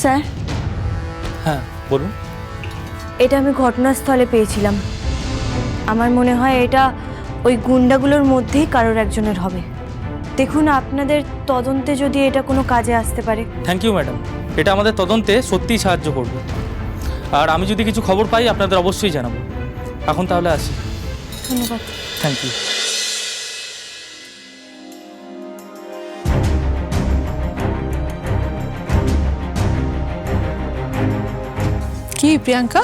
Sir. হ্যাঁ বলুন। এটা আমি ঘটনাস্থলে পেয়েছিলাম। আমার মনে হয় এটা ওই গুন্ডাগুলোর মধ্যেই কারোর একজনের হবে। দেখুন আপনাদের তদন্তে যদি এটা কোনো কাজে আসতে পারে। থ্যাংক ইউ ম্যাডাম এটা আমাদের তদন্তে সত্যিই সাহায্য করবে। আর আমি যদি কিছু খবর পাই আপনাদের অবশ্যই জানাব। এখন তাহলে আসি। ধন্যবাদ। থ্যাংক ইউ কি প্রিয়াঙ্কা?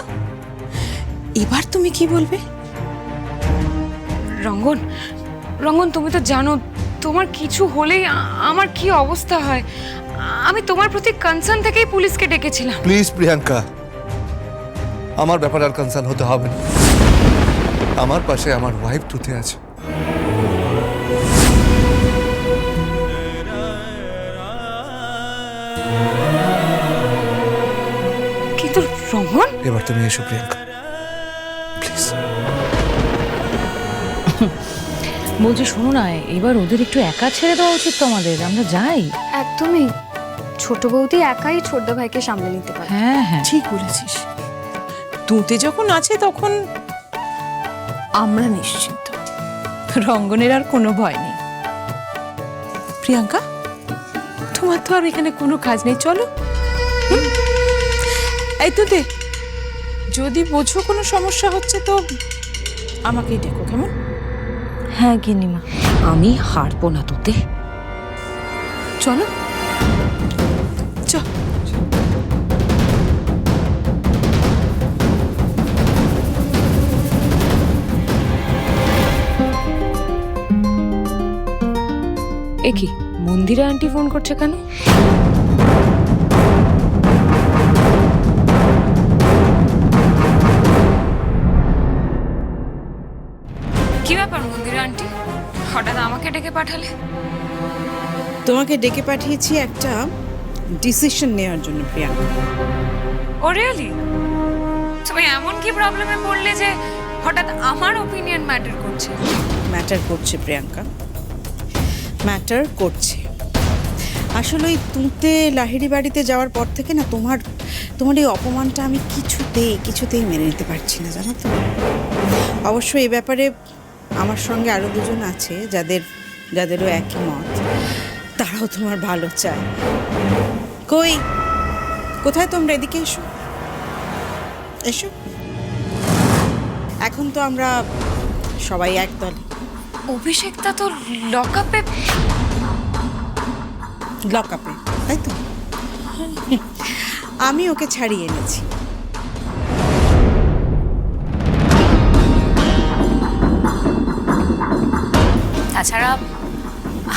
এবার তুমি কি বলবে? রঙ্গন রঙ্গন তুমি তো জানো তোমার কিছু হলেই আমার কি অবস্থা হয়? আমি তোমার প্রতি কনসার্ন থেকেই পুলিশকে ডেকেছিলাম। প্লিজ প্রিয়াঙ্কা আমার ব্যাপারে আর কনসার্ন হতে হবে না। আমার পাশে আমার ওয়াইফ টুতে আছে। কিন্তু এবার তুমি এসো প্রিয়াঙ্কা। প্লিজ বলছি শোনো না এবার ওদের একটু একা ছেড়ে দেওয়া উচিত তোমাদের আমরা যাই। একদমই। ছোট বৌদি একাই ছোটদা ভাইকে সামলে নিতে পারে। হ্যাঁ হ্যাঁ। ঠিক বলেছিস। তুতে যখন আছে তখন আমরা নিশ্চিন্ত। রঙ্গনের আর কোনো ভয় নেই। প্রিয়াঙ্কা তোমার তো আর এখানে কোনো কাজ নেই চলো? এই তুতে যদি বোঝো কোনো সমস্যা হচ্ছে তো আমাকেই ডেকো কেমন? হ্যাঁ গিনিমা আমি হারবো না তোতে। চলো। চ। এ কি মন্দিরা আন্টি ফোন করছে কেন? আন্টি হঠাৎ আমাকে ডেকে পাঠালে? তোমাকে ডেকে পাঠিয়েছি একটা ডিসিশন নেওয়ার জন্য প্রিয়াঙ্কা। ও রিয়েলি তুমি এমন কি প্রবলেমে পড়লে যে হঠাৎ আমার ওপিনিয়ন ম্যাটার করছে? ম্যাটার করছে প্রিয়াঙ্কা। ম্যাটার করছে। আসলে ওই তুঁতে লাহিড়ি বাড়িতে যাওয়ার পর থেকে না তোমার তোমার এই অপমানটা আমি কিছুতেই কিছুতেই মেনে নিতে পারছি না জানো তো? অবশ্য এই ব্যাপারে আমার সঙ্গে আরও দুজন আছে যাদের যাদেরও একই মত। তারাও তোমার ভালো চায়। কই? কোথায় তোমরা? এদিকে এসো। এসো। এখন তো আমরা সবাই একদল। অভিষেকটা তো লকআপে লকআপে তাই তো? আমি ওকে ছাড়িয়ে এনেছি। তাছাড়া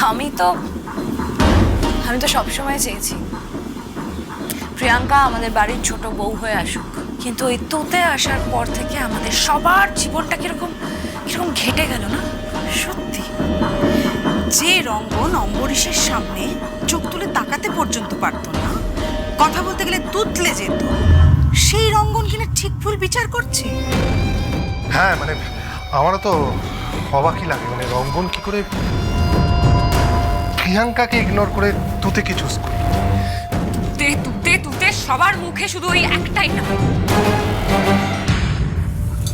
আমি তো আমি তো সবসময় চেয়েছি। প্রিয়াঙ্কা আমাদের বাড়ির ছোট বউ হয়ে আসুক। কিন্তু ওই তোতে আসার পর থেকে আমাদের সবার জীবনটা কীরকম কীরকম ঘেটে গেল না? সত্যি। যে রঙ্গন অম্বরীশের সামনে চোখ তুলে তাকাতে পর্যন্ত পারতো না, কথা বলতে গেলে তুতলে যেত, সেই রঙ্গন কিনা ঠিক ভুল বিচার করছে? হ্যাঁ মানে আমারও তো অবাকই লাগে মানে রঙ্গন কি করে প্রিয়াঙ্কাকে ইগনোর করে তুতেকে চুজ করল তুতে তুতে তুতে সবার মুখে শুধু ওই একটাই না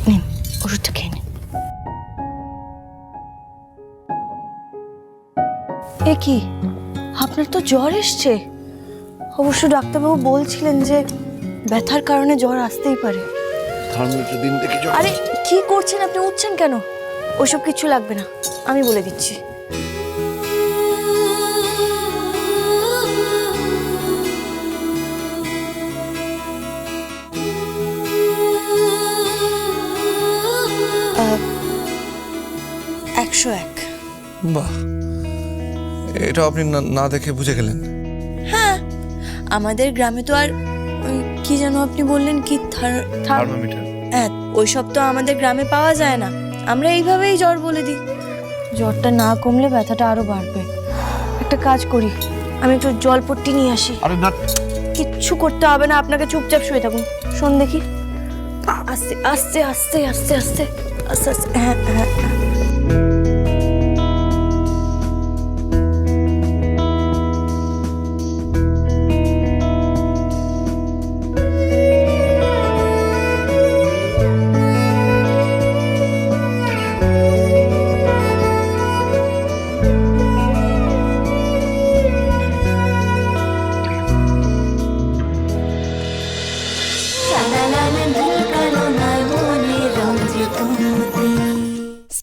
নিন ওষুধটা খেয়ে নিন। এ কি? আপনার তো জ্বর এসছে। অবশ্য ডাক্তারবাবু বলছিলেন যে ব্যথার কারণে জ্বর আসতেই পারে। দিন আরে কি করছেন? আপনি উঠছেন কেন? ওসব কিছু লাগবে না আমি বলে দিচ্ছি। একশো এক। বাহ এটা আপনি না- দেখে বুঝে গেলেন। হ্যাঁ আমাদের গ্রামে তো আর কি যেন আপনি বললেন কি থার- থার- থার্মোমিটার। হ্যাঁ ওইসব তো আমাদের গ্রামে পাওয়া যায় না। আমরা এইভাবেই জ্বর বলে দিই। জ্বরটা না কমলে ব্যথাটা আরও বাড়বে। একটা কাজ করি আমি একটু জল পট্টি নিয়ে আসি। আরে না। কিচ্ছু করতে হবে না আপনাকে চুপচাপ শুয়ে থাকুন। শোন দেখি। আস্তে আস্তে আস্তে আস্তে আস্তে আস্তে আস্তে হ্যাঁ হ্যাঁ।